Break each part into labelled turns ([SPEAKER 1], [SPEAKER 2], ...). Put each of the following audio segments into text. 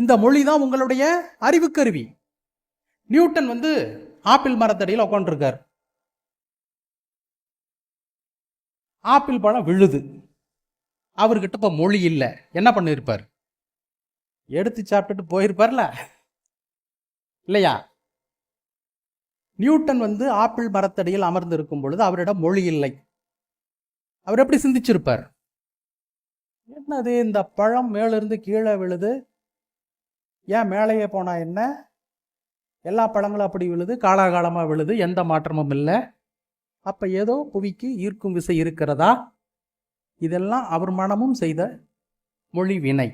[SPEAKER 1] இந்த மொழி தான் உங்களுடைய அறிவுக்கருவி நியூட்டன் வந்து ஆப்பிள் மரத்தடியில் உட்காந்துருக்கார் ஆப்பிள் பழம் விழுது. அவர்கிட்ட இப்போ மொழி இல்லை. என்ன பண்ணியிருப்பார் எடுத்து சாப்பிட்டுட்டு போயிருப்பார்ல? இல்லையா? நியூட்டன் வந்து ஆப்பிள் மரத்தடியில் அமர்ந்து இருக்கும் பொழுது அவரிடம் மொழி இல்லை. அவர் எப்படி சிந்திச்சிருப்பார்? என்னது இந்த பழம் மேலிருந்து கீழே விழுது? ஏன் மேலேயே போனால் என்ன? எல்லா பழங்களும் அப்படி விழுது காலாகாலமாக விழுது எந்த மாற்றமும் இல்லை. அப்போ ஏதோ புவிக்கு ஈர்க்கும் விசை இருக்கிறதா? இதெல்லாம் அவர் மனமும் செய்த மொழி வினை.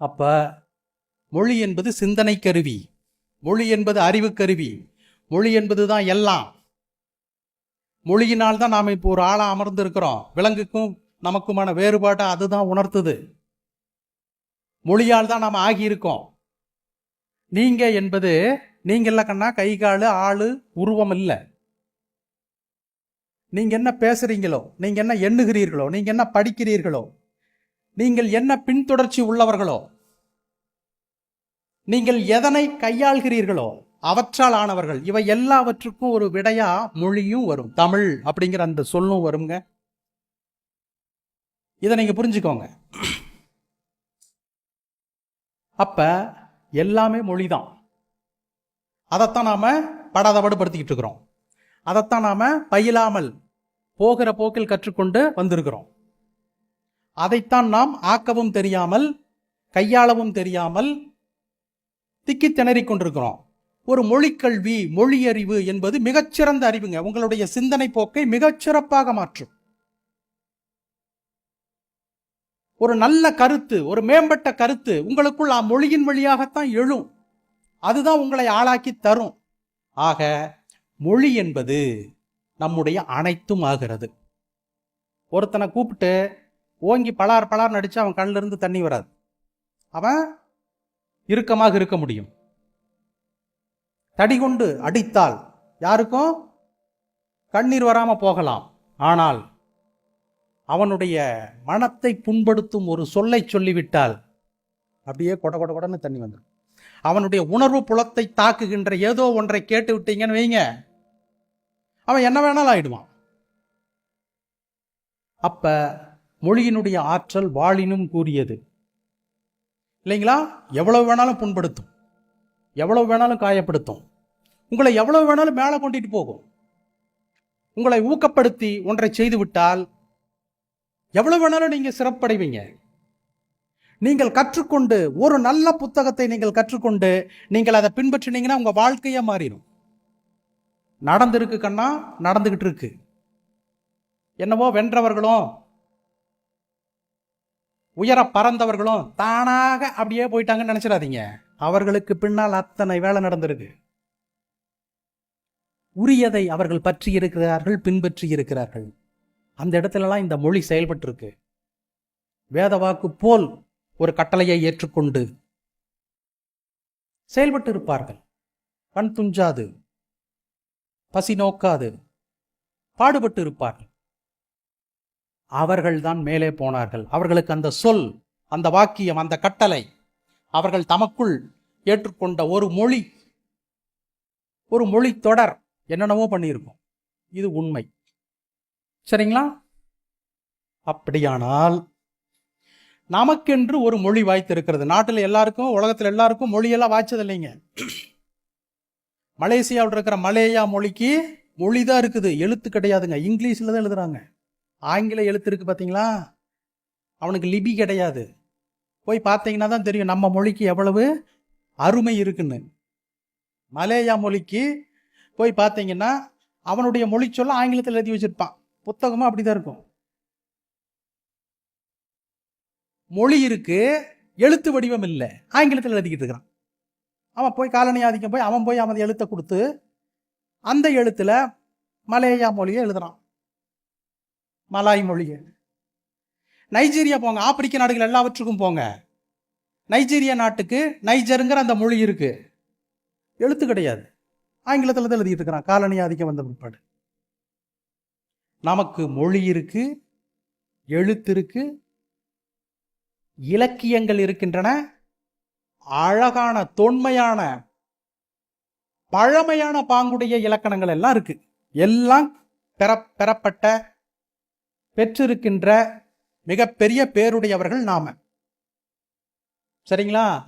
[SPEAKER 1] அப்போ மொழி என்பது சிந்தனை கருவி. மொழி என்பது அறிவு கருவி. மொழி என்பது தான் எல்லாம். மொழியினால் தான் நாம் இப்போ ஒரு ஆளாக அமர்ந்திருக்கிறோம். விலங்குக்கும் நமக்குமான வேறுபாட்டை அதுதான் உணர்த்துது. மொழியால் தான் நாம் ஆகியிருக்கோம். நீங்க என்பது நீங்கள் கண்ணா கை காலு ஆள் உருவம் இல்லை. நீங்க என்ன பேசுறீங்களோ நீங்க என்ன எண்ணுகிறீர்களோ நீங்க என்ன படிக்கிறீர்களோ நீங்கள் என்ன பின்தொடர்ச்சி உள்ளவர்களோ நீங்கள் எதனை கையாள்கிறீர்களோ அவற்றால் ஆனவர்கள் இவை எல்லாவற்றுக்கும் ஒரு விடையா மொழியும் வரும். தமிழ் அப்படிங்கிற அந்த சொல்லும் வருங்க இதை நீங்க புரிஞ்சுக்கோங்க. அப்போ எல்லாமே மொழி தான் அதைத்தான் நாம் படாதபாடுபடுத்திக்கிட்டு இருக்கிறோம் அதைத்தான் நாம் பயிலாமல் போகிற போக்கில் கற்றுக்கொண்டு வந்திருக்கிறோம். அதைத்தான் நாம் ஆக்கவும் தெரியாமல் கையாளவும் தெரியாமல் திக்கி திணறிக் கொண்டிருக்கிறோம். ஒரு மொழிக்கல்வி மொழியறிவு என்பது மிகச்சிறந்த அறிவுங்க. உங்களுடைய சிந்தனை போக்கை மிகச்சிறப்பாக மாற்றும். ஒரு நல்ல கருத்து ஒரு மேம்பட்ட கருத்து உங்களுக்குள் ஆ மொழியின் வழியாகத்தான் எழும். அதுதான் உங்களை ஆளாக்கி தரும். ஆக மொழி என்பது நம்முடைய அனைத்தும் ஆகிறது. ஒருத்தனை கூப்பிட்டு ஓங்கி பலார் பலார் நடித்து அவன் கண்ணிலிருந்து தண்ணி வராது. அவன் இறுக்கமாக இருக்க முடியும். தடி கொண்டு அடித்தால் யாருக்கும்? கண்ணீர் வராமல் போகலாம். ஆனால் அவனுடைய மனத்தை புண்படுத்தும் ஒரு சொல்லை சொல்லிவிட்டால் அப்படியே கொட கொட கொடன்னு தண்ணி வந்துடும் அவனுடைய உணர்வு புலத்தை தாக்குகின்ற ஏதோ ஒன்றை கேட்டு விட்டீங்கன்னு வைங்க. அவன் என்ன வேணாலும் ஆயிடுவான். அப்ப மொழியினுடைய ஆற்றல் வாழினும் கூறியது. இல்லைங்களா? எவ்வளவு வேணாலும் புண்படுத்தும். எவ்வளவு வேணாலும் காயப்படுத்தும். உங்களை எவ்வளவு வேணாலும் மேலே கொண்டுட்டு போகும். உங்களை ஊக்கப்படுத்தி ஒன்றை செய்துவிட்டால் எவ்வளவு வேணாலும் நீங்கள் சிறப்படைவீங்க. நீங்கள் கற்றுக்கொண்டு ஒரு நல்ல புத்தகத்தை நீங்கள் கற்றுக்கொண்டு நீங்கள் அதை பின்பற்றினீங்கன்னா உங்கள் வாழ்க்கையே மாறிடும். நடந்திருக்கு கண்ணா நடந்துக்கிட்டு இருக்கு. என்னவோ வென்றவர்களும் உயர பறந்தவர்களும் தானாக அப்படியே போயிட்டாங்கன்னு நினைச்சிடாதீங்க. அவர்களுக்கு பின்னால் அத்தனை வேலை நடந்திருக்கு. உரியதை அவர்கள் பற்றி இருக்கிறார்கள் பின்பற்றி இருக்கிறார்கள். அந்த இடத்துலலாம் இந்த மொழி செயல்பட்டிருக்கு. வேதவாக்கு வேத வாக்கு போல் ஒரு கட்டளையை ஏற்றுக்கொண்டு செயல்பட்டு இருப்பார்கள் கண் துஞ்சாது பசி நோக்காது பாடுபட்டு இருப்பார்கள் அவர்கள்தான் மேலே போனார்கள். அவர்களுக்கு அந்த சொல் அந்த வாக்கியம் அந்த கட்டளை அவர்கள் தமக்குள் ஏற்றுக்கொண்ட ஒரு மொழி ஒரு மொழி தொடர் என்னென்னவோ பண்ணியிருக்கும். இது உண்மை. சரிங்களா? அப்படியானால் நமக்கென்று ஒரு மொழி வாய்த்திருக்கிறது. நாட்டில் எல்லாருக்கும் உலகத்தில் எல்லாருக்கும் மொழியெல்லாம் வாய்ச்சது இல்லைங்க மலேசியாவில் இருக்கிற மலேயா மொழிக்கு மொழி தான் இருக்குது. எழுத்து கிடையாதுங்க. இங்கிலீஷில் தான் எழுதுறாங்க. ஆங்கில எழுத்து இருக்குது பார்த்தீங்களா அவனுக்கு லிபி கிடையாது. போய் பார்த்தீங்கன்னா தான் தெரியும் நம்ம மொழிக்கு எவ்வளவு அருமை இருக்குன்னு. மலேயா மொழிக்கு போய் பார்த்தீங்கன்னா அவனுடைய மொழி சொல்ல ஆங்கிலத்தில் எழுதி வச்சுருப்பான். புத்தகமும் அப்படிதான் இருக்கும். மொழி இருக்கு எழுத்து வடிவம் இல்லை. ஆங்கிலத்தில் எழுதிக்கிட்டு இருக்கிறான். அவன் போய் காலனி ஆதிக்கம் போய் அவன் போய் அவன் எழுத்தை கொடுத்து அந்த எழுத்துல மலேயா மொழியை எழுதுறான். மலாய் மொழியை. நைஜீரியா போங்க ஆப்பிரிக்க நாடுகள் எல்லாவற்றுக்கும் போங்க. நைஜீரியா நாட்டுக்கு நைஜருங்கிற அந்த மொழி இருக்கு. எழுத்து கிடையாது. ஆங்கிலத்தில் தான் எழுதிட்டு இருக்கிறான். காலனி ஆதிக்கம் வந்த பிற்பாடு. நமக்கு மொழி இருக்கு எழுத்து இருக்கு இலக்கியங்கள் இருக்கின்றன அழகான தொன்மையான பழமையான பாங்குடைய இலக்கணங்கள் எல்லாம் இருக்கு. எல்லாம் பெற பெறப்பட்ட பெற்றிருக்கின்ற மிகப்பெரிய பேருடையவர்கள் நாம. சரிங்களா?